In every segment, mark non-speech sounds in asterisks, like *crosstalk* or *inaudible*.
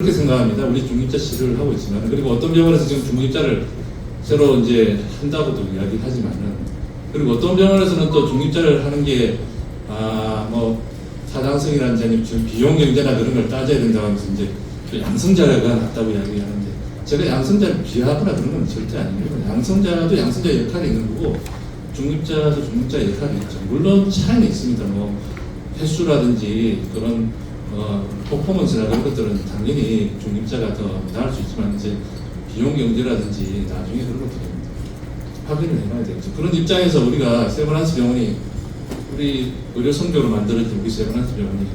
그렇게 생각합니다. 우리 중립자 치료를 하고 있지만 그리고 어떤 병원에서 지금 중립자를 새로 이제 한다고도 이야기하지만은 그리고 어떤 병원에서는 또 중립자를 하는 게 아뭐 사장성이라는 점이 지금 비용 경제나 그런 걸 따져야 된다고 하면서 이제 또 양성자가 낫다고 이야기하는데 제가 양성자를 비하하거나 그런 건 절대 아니에요. 양성자도 양성자 역할이 있는 거고 중립자도 중립자 역할이 있죠. 물론 차이는 있습니다. 뭐 횟수라든지 그런 어, 퍼포먼스나 그런 것들은 당연히 중립자가 더 나을 수 있지만 이제 비용 경제라든지 나중에 그런 것들은 확인을 해봐야 되겠죠. 그런 입장에서 우리가 세브란스 병원이 우리 의료 선교로 만들어진 우리 세브란스 병원이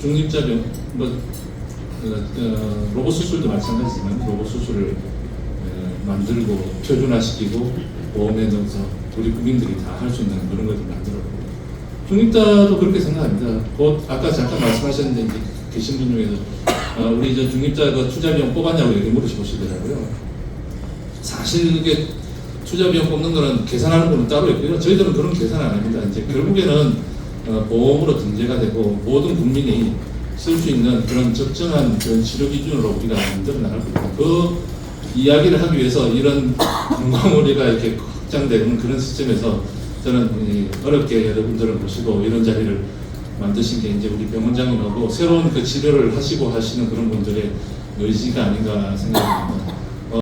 중립자 병, 뭐 어, 어, 로봇 수술도 마찬가지지만 로봇 수술을 어, 만들고 표준화시키고 보험에 넣어서 우리 국민들이 다 할 수 있는 그런 것을 만들었고 중립자도 그렇게 생각합니다. 곧 아까 잠깐 말씀하셨는데 이제 계신 분 중에서 어, 우리 저 중립자 그 투자 비용 뽑았냐고 얘기 물으시더라고요. 사실 이게 투자 비용 뽑는 거는 계산하는 분은 따로 있고요. 저희들은 그런 계산 안 합니다. 이제 결국에는 어, 보험으로 등재가 되고 모든 국민이 쓸 수 있는 그런 적정한 그런 치료 기준으로 우리가 만들어 나갈 거고 그 이야기를 하기 위해서 이런 *laughs* 건강의료가 이렇게 확장되는 그런 시점에서 저는 이 어렵게 여러분들을 모시고 이런 자리를 만드신 게 이제 우리 병원장님하고 새로운 그 치료를 하시고 하시는 그런 분들의 의지가 아닌가 생각합니다.